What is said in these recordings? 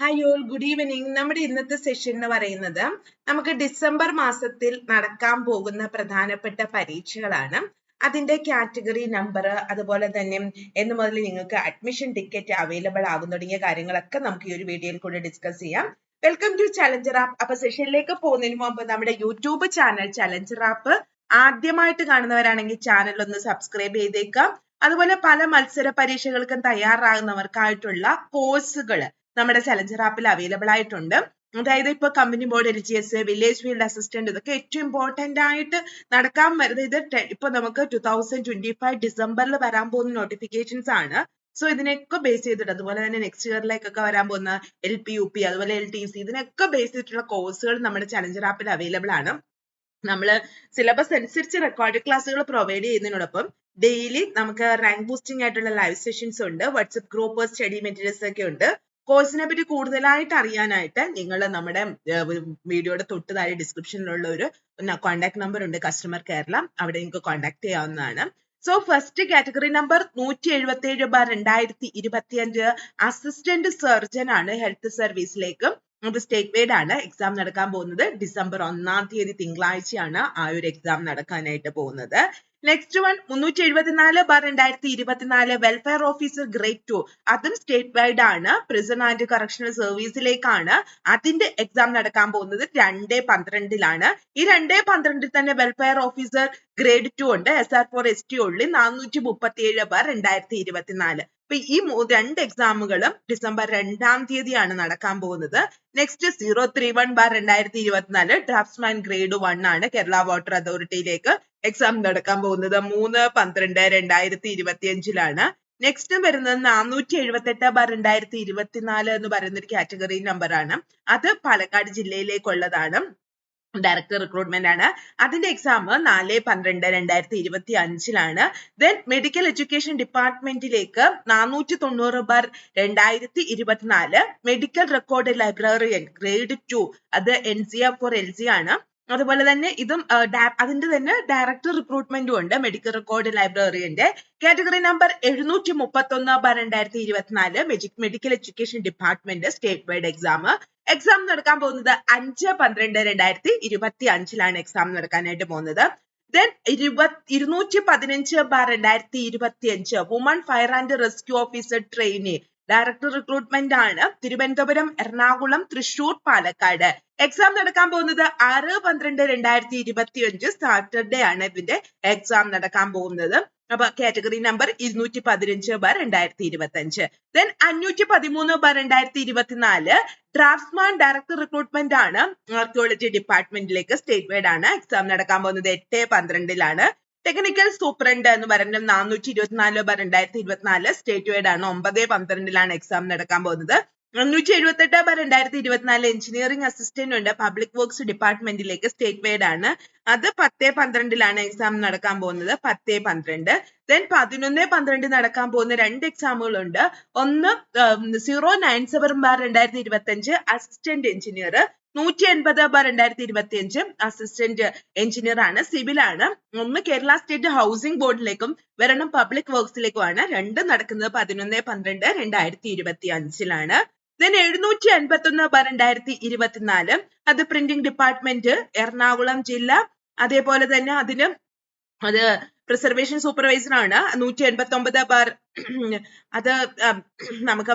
Hi all good evening നമ്മുടെ ഇന്നത്തെ session എന്ന് പറയുന്നത് നമുക്ക് ഡിസംബർ മാസത്തിൽ നടക്കാൻ പോകുന്ന പ്രധാനപ്പെട്ട പരീക്ഷകളാണ്. അതിന്റെ കാറ്റഗറി നമ്പർ അതുപോലെ തന്നെ എന്ന് മുതൽ നിങ്ങൾക്ക് അഡ്മിഷൻ ടിക്കറ്റ് അവൈലബിൾ ആകും തുടങ്ങിയ കാര്യങ്ങളൊക്കെ നമുക്ക് ഈ ഒരു വീഡിയോയിൽ കൂടെ ഡിസ്കസ് ചെയ്യാം. വെൽക്കം ടു ചലഞ്ചർ ആപ്പ് അപ്പൊ സെഷനിലേക്ക് പോകുന്നതിന് മുമ്പ് നമ്മുടെ യൂട്യൂബ് ചാനൽ ചലഞ്ചർ ആപ്പ് ആദ്യമായിട്ട് കാണുന്നവരാണെങ്കിൽ ചാനൽ ഒന്ന് സബ്സ്ക്രൈബ് ചെയ്തേക്കാം. അതുപോലെ പല മത്സര പരീക്ഷകൾക്കും തയ്യാറാകുന്നവർക്കായിട്ടുള്ള കോഴ്സുകൾ നമ്മുടെ ചലഞ്ചർ ആപ്പിൽ അവൈലബിൾ ആയിട്ടുണ്ട്. അതായത് ഇപ്പൊ company board L G S village field assistant ഇതൊക്കെ ഏറ്റവും ഇമ്പോർട്ടന്റ് ആയിട്ട് നടക്കാൻ വരുന്നത് ഇത് ഇപ്പൊ നമുക്ക് ടൂ തൗസൻഡ് ട്വന്റി ഫൈവ് ഡിസംബറിൽ വരാൻ പോകുന്ന നോട്ടിഫിക്കേഷൻസ് ആണ്. സോ ഇതിനൊക്കെ ബേസ് ചെയ്തിട്ട് അതുപോലെ തന്നെ നെക്സ്റ്റ് ഇയറിലേക്കൊക്കെ വരാൻ പോകുന്ന എൽ പി യു പി അതുപോലെ എൽ ടി സി ഇതിനൊക്കെ ബേസ് ചെയ്തിട്ടുള്ള കോഴ്സുകൾ നമ്മുടെ ചലഞ്ചർ ആപ്പിൽ അവൈലബിൾ ആണ്. നമ്മൾ സിലബസ് അനുസരിച്ച് റെക്കോർഡ് ക്ലാസ്സുകൾ പ്രൊവൈഡ് ചെയ്യുന്നതിനോടൊപ്പം ഡെയിലി നമുക്ക് റാങ്ക് ബൂസ്റ്റിംഗ് ആയിട്ടുള്ള ലൈവ് സെഷൻസ് ഉണ്ട്. വാട്സപ്പ് ഗ്രൂപ്പ് സ്റ്റഡി മെറ്റീരിയൽസ് ഒക്കെ ഉണ്ട്. കോഴ്സിനെ പറ്റി കൂടുതലായിട്ട് അറിയാനായിട്ട് നിങ്ങൾ നമ്മുടെ വീഡിയോയുടെ തൊട്ട് താഴെ ഡിസ്ക്രിപ്ഷനിലുള്ള ഒരു കോൺടാക്ട് നമ്പർ ഉണ്ട് കസ്റ്റമർ കേരള. അവിടെ നിങ്ങൾക്ക് കോൺടാക്ട് ചെയ്യാവുന്നതാണ്. സോ ഫസ്റ്റ് കാറ്റഗറി നമ്പർ നൂറ്റി എഴുപത്തി ഏഴ് ബാർ രണ്ടായിരത്തി ഇരുപത്തി അഞ്ച് അസിസ്റ്റന്റ് സർജൻ ആണ് ഹെൽത്ത് സർവീസിലേക്ക് സ്റ്റേറ്റ് വൈഡ് ആണ്. എക്സാം നടക്കാൻ പോകുന്നത് ഡിസംബർ ഒന്നാം തീയതി തിങ്കളാഴ്ചയാണ് ആ ഒരു എക്സാം നടക്കാനായിട്ട് പോകുന്നത്. നെക്സ്റ്റ് വൺ മുന്നൂറ്റി എഴുപത്തിനാല് ബാർ രണ്ടായിരത്തി ഇരുപത്തിനാല് വെൽഫെയർ ഓഫീസർ ഗ്രേഡ് ടു അതും സ്റ്റേറ്റ് വൈഡ് ആണ് പ്രിസൺ ആൻഡ് കറക്ഷണൽ സർവീസിലേക്കാണ് അതിന്റെ എക്സാം നടക്കാൻ പോകുന്നത് രണ്ട് പന്ത്രണ്ടിലാണ്. ഈ രണ്ട് പന്ത്രണ്ടിൽ തന്നെ വെൽഫെയർ ഓഫീസർ ഗ്രേഡ് ടു ഉണ്ട്. S R four S T ഉള്ളി നാനൂറ്റി മുപ്പത്തി ഏഴ് ബാർ രണ്ടായിരത്തി ഇരുപത്തിനാല് അപ്പൊ ഈ രണ്ട് എക്സാമുകളും ഡിസംബർ രണ്ടാം തീയതിയാണ് നടക്കാൻ പോകുന്നത്. Next zero three one bar രണ്ടായിരത്തി ഇരുപത്തിനാല് ഡ്രാഫ്റ്റ്സ്മാൻ ഗ്രേഡ് വൺ ആണ് കേരള വാട്ടർ അതോറിറ്റിയിലേക്ക് എക്സാം നടക്കാൻ പോകുന്നത് മൂന്ന് പന്ത്രണ്ട് രണ്ടായിരത്തി ഇരുപത്തി അഞ്ചിലാണ് നെക്സ്റ്റ് വരുന്നത് നാനൂറ്റി എഴുപത്തി എട്ട് ബാർ രണ്ടായിരത്തി ഇരുപത്തിനാല് എന്ന് പറയുന്ന ഒരു കാറ്റഗറി നമ്പർ ആണ്. അത് പാലക്കാട് ജില്ലയിലേക്കുള്ളതാണ്. ഡയറക്ടർ റിക്രൂട്ട്മെന്റ് ആണ്. അതിന്റെ എക്സാം നാല് പന്ത്രണ്ട് രണ്ടായിരത്തി ഇരുപത്തി അഞ്ചിലാണ് ദെൻ മെഡിക്കൽ എഡ്യൂക്കേഷൻ ഡിപ്പാർട്ട്മെന്റിലേക്ക് നാനൂറ്റി തൊണ്ണൂറ് ബാർ രണ്ടായിരത്തി ഇരുപത്തിനാല് medical record librarian grade two അത് N C F four L C ആണ്. അതുപോലെ തന്നെ ഇതും അതിന്റെ തന്നെ ഡയറക്ടർ റിക്രൂട്ട്മെന്റും ഉണ്ട് മെഡിക്കൽ റെക്കോർഡ് ലൈബ്രറിയന്റെ കാറ്റഗറി നമ്പർ എഴുന്നൂറ്റി മുപ്പത്തി ഒന്ന് ബാർ രണ്ടായിരത്തി ഇരുപത്തിനാല് medical education department state wide exam exam നടക്കാൻ പോകുന്നത് അഞ്ച് പന്ത്രണ്ട് രണ്ടായിരത്തി ഇരുപത്തി അഞ്ചിലാണ് എക്സാം നടക്കാനായിട്ട് പോകുന്നത്. ദെൻ ഇരുപത് ഇരുന്നൂറ്റി പതിനഞ്ച് ബാർ രണ്ടായിരത്തി ഇരുപത്തി അഞ്ച് woman fire and rescue officer trainee director recruitment ആണ് തിരുവനന്തപുരം എറണാകുളം തൃശൂർ പാലക്കാട്. എക്സാം നടക്കാൻ പോകുന്നത് ആറ് പന്ത്രണ്ട് രണ്ടായിരത്തി ഇരുപത്തി അഞ്ച് സാറ്റർഡേ ആണ് ഇതിന്റെ എക്സാം നടക്കാൻ പോകുന്നത്. അപ്പൊ കാറ്റഗറി നമ്പർ ഇരുന്നൂറ്റി പതിനഞ്ച് ബാർ രണ്ടായിരത്തി ഇരുപത്തി അഞ്ച് ദെൻ അഞ്ഞൂറ്റി പതിമൂന്ന് ബാർ രണ്ടായിരത്തി ഇരുപത്തിനാല് ഡ്രാഫ്റ്റ്സ്മാൻ ഡയറക്ടർ റിക്രൂട്ട്മെന്റ് ആണ്. ആർക്കിയോളജി ഡിപ്പാർട്ട്മെന്റിലേക്ക് സ്റ്റേറ്റ് വൈഡ് ആണ് എക്സാം നടക്കാൻ പോകുന്നത്. എട്ട് പന്ത്രണ്ടിലാണ്. ടെക്നിക്കൽ സൂപ്രണ്ട് എന്ന് പറയുന്നത് നാനൂറ്റി ഇരുപത്തിനാല് ബാർ രണ്ടായിരത്തി ഇരുപത്തിനാല് സ്റ്റേറ്റ് വൈഡ് ആണ്. ഒമ്പത് പന്ത്രണ്ടിലാണ് എക്സാം നടക്കാൻ പോകുന്നത്. അഞ്ഞൂറ്റി എഴുപത്തെട്ട് ബാർ രണ്ടായിരത്തി ഇരുപത്തിനാല് എഞ്ചിനീയറിംഗ് അസിസ്റ്റന്റ് ഉണ്ട്. പബ്ലിക് വർക്ക്സ് ഡിപ്പാർട്ട്മെന്റിലേക്ക് സ്റ്റേറ്റ് വൈഡ് ആണ്. അത് പത്ത് പന്ത്രണ്ടിലാണ് എക്സാം നടക്കാൻ പോകുന്നത്. പത്ത് പന്ത്രണ്ട്. ദെൻ പതിനൊന്ന് പന്ത്രണ്ട് നടക്കാൻ പോകുന്ന രണ്ട് എക്സാമുകളുണ്ട് ഒന്ന് സീറോ നയൻ സെവൻ ബാർ രണ്ടായിരത്തി ഇരുപത്തി അഞ്ച് അസിസ്റ്റന്റ് എഞ്ചിനീയർ നൂറ്റി എൺപത് ബാർ രണ്ടായിരത്തി ഇരുപത്തി അഞ്ച് അസിസ്റ്റന്റ് എഞ്ചിനീയർ ആണ്. സിവിൽ ആണ്. ഒന്ന് കേരള സ്റ്റേറ്റ് ഹൗസിംഗ് ബോർഡിലേക്കും വരണം പബ്ലിക് വർക്ക്സിലേക്കുമാണ് രണ്ട് നടക്കുന്നത് പതിനൊന്ന് പന്ത്രണ്ട് രണ്ടായിരത്തി ഇരുപത്തി അഞ്ചിലാണ് ദെൻ എഴുന്നൂറ്റി അൻപത്തി ഒന്ന് ബാർ രണ്ടായിരത്തി ഇരുപത്തിനാല് അത് പ്രിന്റിംഗ് ഡിപ്പാർട്ട്മെന്റ് എറണാകുളം ജില്ല. അതേപോലെ തന്നെ അതിന് അത് പ്രിസർവേഷൻ സൂപ്പർവൈസറാണ് നൂറ്റി എൺപത്തി ഒമ്പത് ബാർ അത് നമുക്ക്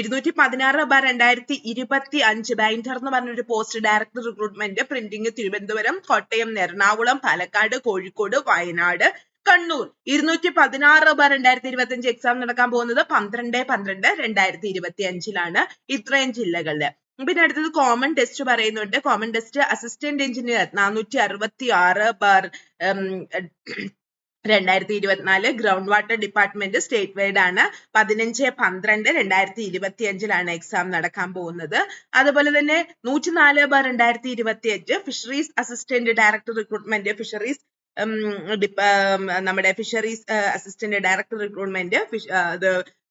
ഇരുന്നൂറ്റി പതിനാറ് ബാർ രണ്ടായിരത്തി ഇരുപത്തി അഞ്ച് ബൈൻഡർ എന്ന് പറഞ്ഞൊരു post director recruitment printing Thiruvananthapuram Kottayam Ernakulam Palakkad Kozhikode Wayanad Kannur. ഇരുന്നൂറ്റി പതിനാറ് ബാർ രണ്ടായിരത്തി ഇരുപത്തി അഞ്ച് എക്സാം നടക്കാൻ പോകുന്നത് പന്ത്രണ്ട് പന്ത്രണ്ട് രണ്ടായിരത്തി ഇരുപത്തി അഞ്ചിലാണ് ഇത്രയും ജില്ലകളിൽ. പിന്നെ അടുത്തത് കോമൺ ടെസ്റ്റ് പറയുന്നുണ്ട്. കോമൺ ടെസ്റ്റ് അസിസ്റ്റന്റ് എഞ്ചിനീയർ നാനൂറ്റി അറുപത്തി ആറ് ബാർ രണ്ടായിരത്തി ഇരുപത്തിനാല് ground water department state wide ആണ്. പതിനഞ്ച് പന്ത്രണ്ട് രണ്ടായിരത്തി ഇരുപത്തി അഞ്ചിലാണ് എക്സാം നടക്കാൻ പോകുന്നത്. അതുപോലെ തന്നെ നൂറ്റിനാല് ബാർ രണ്ടായിരത്തി ഇരുപത്തി അഞ്ച് fisheries assistant director recruitment fisheries നമ്മുടെ fisheries assistant director recruitment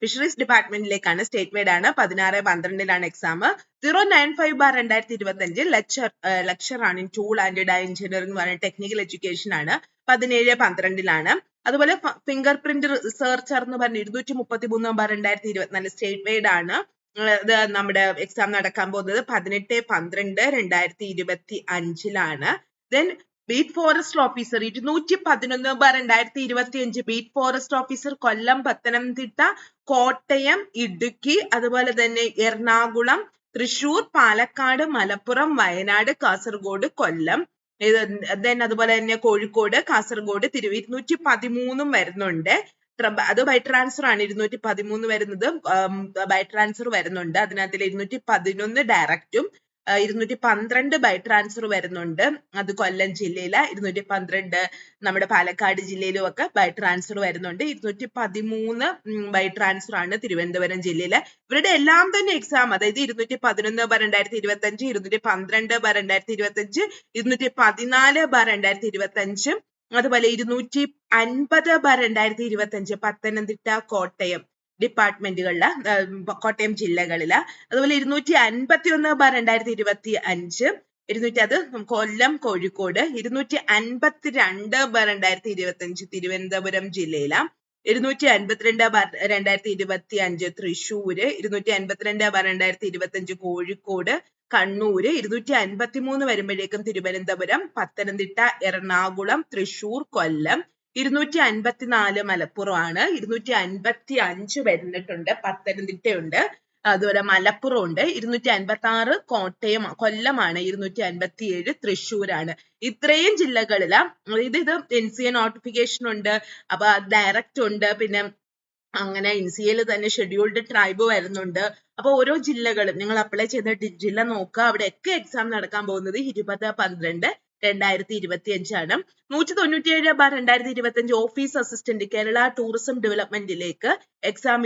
fisheries ഡിപ്പാർട്ട്മെന്റിലേക്കാണ് state made ആണ്. പതിനാറ് പന്ത്രണ്ടിലാണ് exam zero nine five bar രണ്ടായിരത്തി ഇരുപത്തി അഞ്ച് ലെക്ചർ ലെക്ചർ ആണ് in tool and die engineering പറഞ്ഞ ടെക്നിക്കൽ എഡ്യൂക്കേഷൻ ആണ്. പതിനേഴ് പന്ത്രണ്ടിലാണ്. അതുപോലെ ഫിംഗർ പ്രിന്റ് റിസർച്ചർ എന്ന് പറഞ്ഞ ഇരുന്നൂറ്റി മുപ്പത്തി മൂന്ന് ബാർ രണ്ടായിരത്തി ഇരുപത്തിനാല് സ്റ്റേറ്റ് മെയ്ഡ് ആണ് നമ്മുടെ എക്സാം നടക്കാൻ പോകുന്നത് പതിനെട്ട് പന്ത്രണ്ട് രണ്ടായിരത്തി ഇരുപത്തി അഞ്ചിലാണ് ദെൻ ബീറ്റ് ഫോറസ്റ്റ് ഓഫീസർ ഇരുന്നൂറ്റി പതിനൊന്ന് ബാർ രണ്ടായിരത്തി ഇരുപത്തി അഞ്ച് beat forest officer Kollam Pathanamthitta Kottayam Idukki അതുപോലെ തന്നെ എറണാകുളം തൃശൂർ പാലക്കാട് മലപ്പുറം വയനാട് കാസർഗോഡ് കൊല്ലം ദെൻ അതുപോലെ തന്നെ കോഴിക്കോട് കാസർഗോഡ് തിരുവ് ഇരുന്നൂറ്റി പതിമൂന്നും വരുന്നുണ്ട് അത് ബൈ ട്രാൻസ്ഫർ ആണ്. ഇരുന്നൂറ്റി പതിമൂന്ന് വരുന്നത് ബൈ ട്രാൻസ്ഫർ വരുന്നുണ്ട്. അതിനകത്തിൽ ഇരുന്നൂറ്റി പതിനൊന്ന് ഡയറക്റ്റും ഇരുന്നൂറ്റി പന്ത്രണ്ട് ബൈ ട്രാൻസ്ഫർ വരുന്നുണ്ട്. അത് കൊല്ലം ജില്ലയിലെ. ഇരുന്നൂറ്റി പന്ത്രണ്ട് നമ്മുടെ പാലക്കാട് ജില്ലയിലും ഒക്കെ ബൈ ട്രാൻസ്ഫർ വരുന്നുണ്ട്. ഇരുന്നൂറ്റി പതിമൂന്ന് ബൈ ട്രാൻസ്ഫർ ആണ് തിരുവനന്തപുരം ജില്ലയിലെ. ഇവരുടെ എല്ലാം തന്നെ എക്സാം അതായത് ഇരുന്നൂറ്റി പതിനൊന്ന് ബൈ രണ്ടായിരത്തി ഇരുപത്തി അഞ്ച് ഇരുന്നൂറ്റി പന്ത്രണ്ട് ബൈ രണ്ടായിരത്തി ഇരുപത്തി അഞ്ച് ഇരുന്നൂറ്റി പതിനാല് ബൈ രണ്ടായിരത്തി ഇരുപത്തി അഞ്ച് അതുപോലെ ഇരുന്നൂറ്റി അൻപത് ബൈ രണ്ടായിരത്തി ഇരുപത്തി അഞ്ച് പത്തനംതിട്ട കോട്ടയം. ഡിപ്പാർട്ട്മെന്റുകളിലെ കോട്ടയം ജില്ലകളിൽ. അതുപോലെ ഇരുന്നൂറ്റി അൻപത്തി ഒന്ന് ബാർ രണ്ടായിരത്തി ഇരുപത്തി അഞ്ച് ഇരുന്നൂറ്റി അത് കൊല്ലം കോഴിക്കോട് ഇരുന്നൂറ്റി അൻപത്തി രണ്ട് ബാർ രണ്ടായിരത്തി ഇരുപത്തി അഞ്ച് തിരുവനന്തപുരം ജില്ലയില. ഇരുന്നൂറ്റി അൻപത്തിരണ്ട് ബാർ രണ്ടായിരത്തി ഇരുപത്തി അഞ്ച് തൃശ്ശൂര് ഇരുന്നൂറ്റി അൻപത്തിരണ്ട് ബാർ രണ്ടായിരത്തി ഇരുപത്തി അഞ്ച് കോഴിക്കോട് കണ്ണൂര് ഇരുന്നൂറ്റി അൻപത്തി മൂന്ന് വരുമ്പോഴേക്കും തിരുവനന്തപുരം പത്തനംതിട്ട എറണാകുളം തൃശൂർ കൊല്ലം ഇരുന്നൂറ്റി അൻപത്തിനാല് മലപ്പുറം ആണ് ഇരുന്നൂറ്റി അൻപത്തി അഞ്ച് വരുന്നിട്ടുണ്ട്. പത്തനംതിട്ടയുണ്ട്. അതുപോലെ മലപ്പുറം ഉണ്ട് ഇരുന്നൂറ്റി അൻപത്തി ആറ് കോട്ടയം കൊല്ലമാണ്. ഇരുന്നൂറ്റി അൻപത്തി ഏഴ് തൃശ്ശൂരാണ്. ഇത്രയും ജില്ലകളിൽ. അതായത് ഇത് എൻ സി എ നോട്ടിഫിക്കേഷൻ ഉണ്ട്. അപ്പൊ ഡയറക്റ്റ് ഉണ്ട്. പിന്നെ അങ്ങനെ എൻ സി എയിൽ തന്നെ ഷെഡ്യൂൾഡ് ട്രൈബ് വരുന്നുണ്ട്. അപ്പൊ ഓരോ ജില്ലകളും നിങ്ങൾ അപ്ലൈ ചെയ്ത ജില്ല നോക്കുക. അവിടെയൊക്കെ എക്സാം നടക്കാൻ പോകുന്നത് ഇരുപത് പന്ത്രണ്ട് രണ്ടായിരത്തി ഇരുപത്തി അഞ്ചാണ് നൂറ്റി തൊണ്ണൂറ്റിയേഴ് ബാർ രണ്ടായിരത്തി ഇരുപത്തി അഞ്ച് ഓഫീസ് അസിസ്റ്റന്റ് കേരള ടൂറിസം ഡെവലപ്മെന്റിലേക്ക് എക്സാം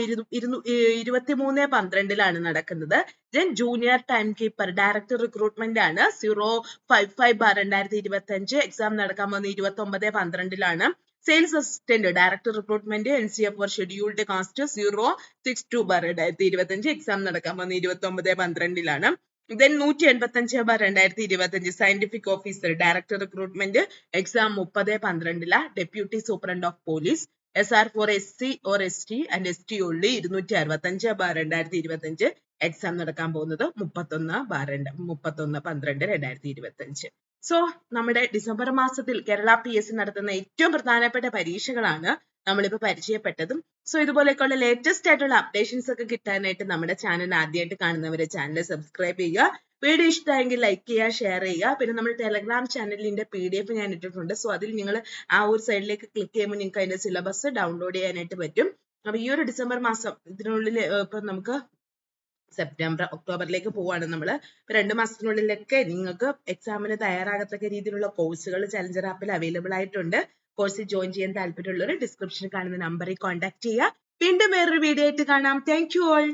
ഇരുപത്തി മൂന്ന് പന്ത്രണ്ടിലാണ് നടക്കുന്നത്. Then junior time keeper director recruitment ആണ്. സീറോ ഫൈവ് ഫൈവ് ബാർ രണ്ടായിരത്തി ഇരുപത്തി അഞ്ച് എക്സാം നടക്കാൻ പോകുന്നത് ഇരുപത്തി ഒമ്പത് പന്ത്രണ്ടിലാണ് sales assistant director recruitment N C F scheduled caste zero six two bar രണ്ടായിരത്തി ഇരുപത്തി അഞ്ച് എക്സാം നടക്കാൻ പോകുന്നത് ഇരുപത്തി ഒമ്പത് പന്ത്രണ്ടിലാണ്. ദെൻ നൂറ്റി എൺപത്തി അഞ്ച് ബാർ രണ്ടായിരത്തി ഇരുപത്തി scientific officer director recruitment exam മുപ്പത് പന്ത്രണ്ടില deputy superintendent of police S R four S C or S T and S T ഉള്ളി ഇരുന്നൂറ്റി അറുപത്തി അഞ്ച് ബാർ രണ്ടായിരത്തി ഇരുപത്തി അഞ്ച് എക്സാം നടക്കാൻ പോകുന്നത് മുപ്പത്തൊന്ന് ബാർ രണ്ട് മുപ്പത്തൊന്ന് പന്ത്രണ്ട് രണ്ടായിരത്തി ഇരുപത്തി അഞ്ച് സോ നമ്മുടെ ഡിസംബർ മാസത്തിൽ കേരള പി എസ് സി നടത്തുന്ന ഏറ്റവും പ്രധാനപ്പെട്ട പരീക്ഷകളാണ് നമ്മളിപ്പോ പരിചയപ്പെട്ടതും. സോ ഇതുപോലെയൊക്കെയുള്ള ലേറ്റസ്റ്റ് ആയിട്ടുള്ള അപ്ഡേഷൻസ് ഒക്കെ കിട്ടാനായിട്ട് നമ്മുടെ ചാനൽ ആദ്യമായിട്ട് കാണുന്നവരെ ചാനൽ സബ്സ്ക്രൈബ് ചെയ്യുക. വീഡിയോ ഇഷ്ടമായെങ്കിൽ ലൈക്ക് ചെയ്യുക ഷെയർ ചെയ്യുക. പിന്നെ നമ്മൾ ടെലഗ്രാം ചാനലിന്റെ പി ഡി എഫ് ഞാൻ ഇട്ടിട്ടുണ്ട്. സോ അതിൽ നിങ്ങൾ ആ ഒരു സൈഡിലേക്ക് ക്ലിക്ക് ചെയ്യുമ്പോൾ നിങ്ങൾക്ക് അതിന്റെ സിലബസ് ഡൗൺലോഡ് ചെയ്യാനായിട്ട് പറ്റും. അപ്പൊ ഈ ഒരു ഡിസംബർ മാസം ഇതിനുള്ളിൽ ഇപ്പൊ നമുക്ക് സെപ്റ്റംബർ ഒക്ടോബറിലേക്ക് പോവാണ് നമ്മൾ രണ്ട് മാസത്തിനുള്ളിലൊക്കെ നിങ്ങൾക്ക് എക്സാമിന് തയ്യാറാകത്തക്ക രീതിയിലുള്ള കോഴ്സുകൾ ചലഞ്ചർ ആപ്പിൽ അവൈലബിൾ ആയിട്ടുണ്ട്. കോഴ്സിൽ ജോയിൻ ചെയ്യാൻ താല്പര്യമുള്ളവർ ഡിസ്ക്രിപ്ഷനിൽ കാണുന്ന നമ്പറിൽ കോൺടാക്ട് ചെയ്യുക. വീണ്ടും വേറൊരു വീഡിയോ ആയിട്ട് കാണാം. Thank you all